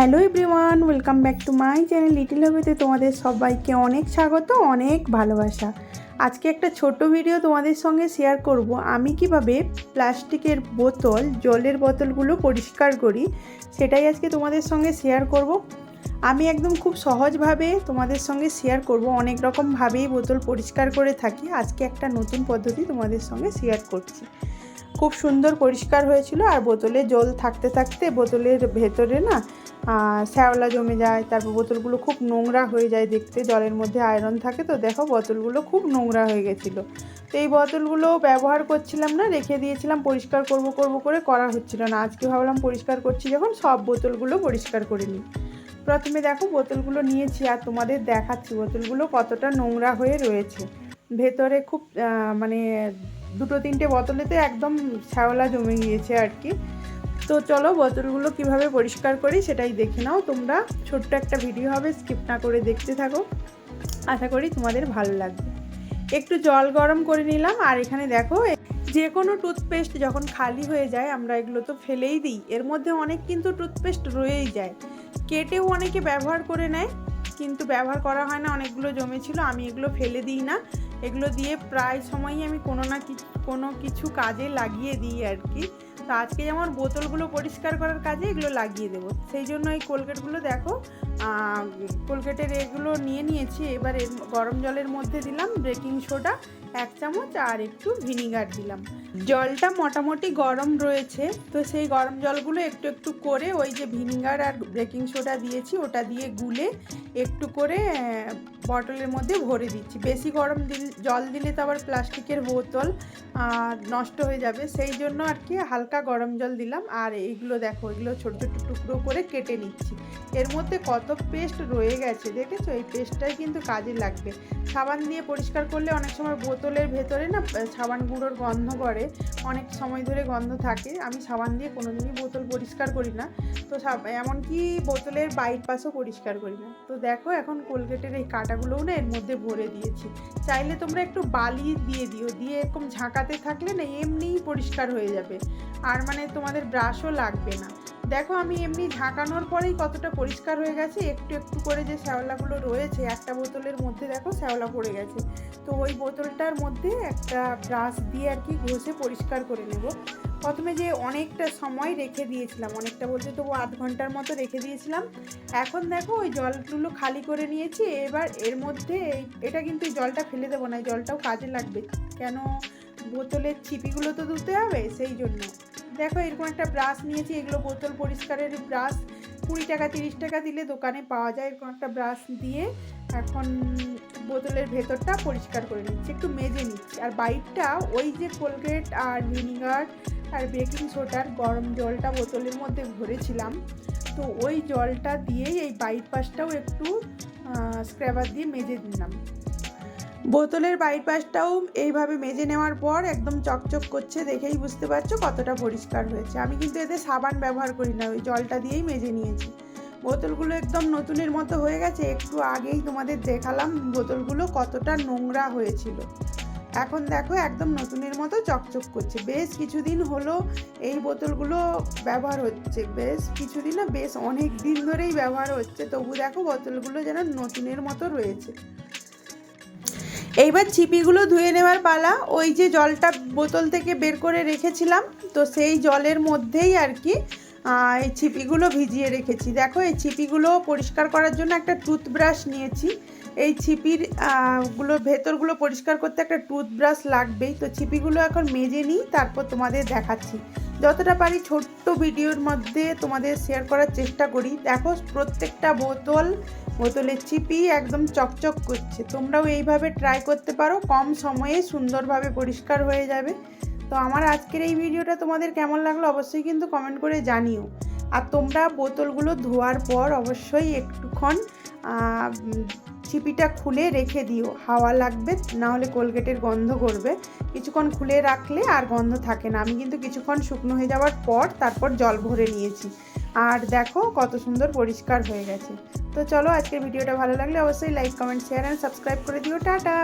Hello everyone, welcome back to my channel little হবেতে তোমাদের সবাইকে অনেক স্বাগত, অনেক ভালোবাসা। আজকে একটা ছোট ভিডিও তোমাদের সঙ্গে শেয়ার করব। আমি কীভাবে প্লাস্টিকের বোতল, জলের বোতলগুলো পরিষ্কার করি, সেটাই আজকে তোমাদের সঙ্গে শেয়ার করব। আমি একদম খুব সহজভাবে তোমাদের সঙ্গে শেয়ার করব। অনেক রকমভাবেই বোতল পরিষ্কার করে থাকি। আজকে একটা নতুন পদ্ধতি তোমাদের সঙ্গে শেয়ার করছি। খুব সুন্দর পরিষ্কার হয়েছিল আর বোতলে জল থাকতে থাকতে বোতলের ভেতরে না শ্যাওলা জমে যায়, তারপর বোতলগুলো খুব নোংরা হয়ে যায় দেখতে, জলের মধ্যে আয়রন থাকে তো দেখো বোতলগুলো খুব নোংরা হয়ে গেছিল। তো এই বোতলগুলো ব্যবহার করছিলাম না, রেখে দিয়েছিলাম, পরিষ্কার করব করব, করে করা হচ্ছিল না। আজকে ভাবলাম পরিষ্কার করছি যখন, সব বোতলগুলো পরিষ্কার করে নিই। প্রথমে দেখো বোতলগুলো নিয়েছি আর তোমাদের দেখাচ্ছি বোতলগুলো কতটা নোংরা হয়ে রয়েছে। ভেতরে খুব মানে দুটো তিনটে বোতলেতে একদম শ্যাওলা জমে গিয়েছে আর কি। তো চলো বোতলগুলো কীভাবে পরিষ্কার করি সেটাই দেখে নাও। তোমরা ছোট্ট একটা ভিডিও হবে, স্কিপ না করে দেখতে থাকো। আশা করি তোমাদের ভালো লাগবে। একটু জল গরম করে নিলাম, আর এখানে দেখো, যে কোনো টুথপেস্ট যখন খালি হয়ে যায়, আমরা এগুলো তো ফেলেই দিই। এর মধ্যে অনেক কিন্তু টুথপেস্ট রয়েই যায়। কেটেও অনেকে ব্যবহার করে নেয়, কিন্তু ব্যবহার করা হয় না, অনেকগুলো জমেছিল, আমি এগুলো ফেলে দিই না। এগুলো দিয়ে প্রায় সময়ই আমি কোনো না কোনো কিছু কাজে লাগিয়ে দিই আর কি। তো আজকে যেমন বোতলগুলো পরিষ্কার করার কাজে এগুলো লাগিয়ে দেবো। সেই জন্য এই কোলগেটগুলো দেখো কোলগেটের এগুলো নিয়ে নিয়েছি। এবার গরম জলের মধ্যে দিলাম বেকিং সোডা এক চামচ আর একটু ভিনিগার দিলাম। জলটা মোটামুটি গরম রয়েছে, তো সেই গরম জলগুলো একটু একটু করে ওই যে ভিনিগার আর বেকিং সোডা দিয়েছি, ওটা দিয়ে গুলে একটু করে বটলের মধ্যে ভরে দিচ্ছি। বেশি গরম দিল, জল দিলে তো আবার প্লাস্টিকের বোতল নষ্ট হয়ে যাবে। সেই জন্য আর কি হালকা গরম জল দিলাম, আর এইগুলো দেখো, এগুলো ছোট ছোট টুকরো করে কেটে নিচ্ছি। এর মধ্যে কত পেস্ট রয়ে গেছে, দেখেছ? এই পেস্টটাই কিন্তু কাজে লাগবে। সাবান দিয়ে পরিষ্কার করলে অনেক সময় বোতলের ভেতরে না সাবান গুঁড়োর গন্ধ করে, অনেক সময় ধরে গন্ধ থাকে। আমি সাবান দিয়ে কোনোদিনই বোতল পরিষ্কার করি না। তো এমনকি বোতলের বাইর পাশও পরিষ্কার করি না। তো দেখো এখন কোলগেটের এই কাঁটাগুলোও না এর মধ্যে ভরে দিয়েছি। চাইলে তোমরা একটু বালি দিয়ে দিও। দিয়ে এরকম ঝাঁকাতে থাকলে না এমনিই পরিষ্কার হয়ে যাবে। আর মানে তোমাদের ব্রাশও লাগবে না। দেখো, আমি এমনি ঢাকানোর পরেই কতটা পরিষ্কার হয়ে গেছে। একটু একটু করে যে শ্যাওলাগুলো রয়েছে, একটা বোতলের মধ্যে দেখো শ্যাওলা পড়ে গেছে। তো ওই বোতলটার মধ্যে একটা ব্রাশ দিয়ে আর কি ঘষে পরিষ্কার করে নেব। প্রথমে যে অনেকটা সময় রেখে দিয়েছিলাম, অনেকটা বলতে তবু আধ ঘণ্টার মতো রেখে দিয়েছিলাম। এখন দেখো, ওই জলগুলো খালি করে নিয়েছি। এবার এর মধ্যে এটা কিন্তু জলটা ফেলে দেবো না জলটাও কাজে লাগবে। কেন? বোতলের ছিপিগুলো তো ধুতে হবে, সেই জন্য। দেখো, এরকম একটা ব্রাশ নিয়েছি, এগুলো বোতল পরিষ্কারের ব্রাশ কুড়ি টাকা, তিরিশ টাকা দিলে দোকানে পাওয়া যায়, এরকম একটা ব্রাশ দিয়ে এখন বোতলের ভেতরটা পরিষ্কার করে নিচ্ছি, একটু মেজে নিচ্ছি। আর বাইরটা, ওই যে কোলগেট আর ভিনিগার আর বেকিং সোডার গরম জলটা বোতলের মধ্যে ভরেছিলাম, তো ওই জলটা দিয়েই এই বাইর পাশটাও একটু স্ক্র্যাবার দিয়ে মেজে দিলাম বোতলের বাইর পাশটাও এইভাবে মেজে নেওয়ার পর একদম চকচক করছে দেখেই বুঝতে পারছ কতটা পরিষ্কার হয়েছে। আমি কিন্তু এতে সাবান ব্যবহার করি না, ওই জলটা দিয়েই মেজে নিয়েছি। বোতলগুলো একদম নতুনের মতো হয়ে গেছে, একটু আগেই তোমাদের দেখালাম বোতলগুলো কতটা নোংরা হয়েছিল। এখন দেখো একদম নতুনের মতো চকচক করছে। বেশ কিছুদিন হলো এই বোতলগুলো ব্যবহার হচ্ছে, বেশ কিছুদিন না, বেশ অনেক দিন ধরেই ব্যবহার হচ্ছে, তবু দেখো বোতলগুলো যেন নতুনের মতো রয়েছে। এইবার ছিপিগুলো ধুয়ে নেওয়ার পালা, ওই যে জলটা বোতল থেকে বের করে রেখেছিলাম, তো সেই জলের মধ্যেই আর কি এই ছিপিগুলো ভিজিয়ে রেখেছি। দেখো, এই ছিপিগুলো পরিষ্কার করার জন্য একটা টুথব্রাশ নিয়েছি। এই ছিপিরগুলো ভেতরগুলো পরিষ্কার করতে একটা টুথব্রাশ লাগবেই। তো ছিপিগুলো এখন মেজে নিই, তারপর তোমাদের দেখাচ্ছি। যতটা পারি ছোট্ট ভিডিওর মধ্যে তোমাদের শেয়ার করার চেষ্টা করি। দেখো, প্রত্যেকটা বোতল বোতলের চিপি একদম চকচক করছে। তোমরাও এইভাবে ট্রাই করতে পারো, কম সময়ে সুন্দরভাবে পরিষ্কার হয়ে যাবে। তো আমার আজকের এই ভিডিওটা তোমাদের কেমন লাগল অবশ্যই কিন্তু কমেন্ট করে জানিও। আর তোমরা বোতলগুলো ধোয়ার পর অবশ্যই একটুক্ষণ চিপিটা খুলে রেখে দিও। হাওয়া লাগবে না হলে কোলগেটের গন্ধ করবে। কিছুক্ষণ খুলে রাখলে আর গন্ধ থাকে না। আমি কিন্তু কিছুক্ষণ শুকনো হয়ে যাওয়ার পর তারপর জল ভরে নিয়েছি। আর দেখো কত সুন্দর পরিষ্কার হয়ে গেছে। তো চলো আজকের ভিডিওটা ভালো লাগলে অবশ্যই like comment share and subscribe করে দিও। টাটা!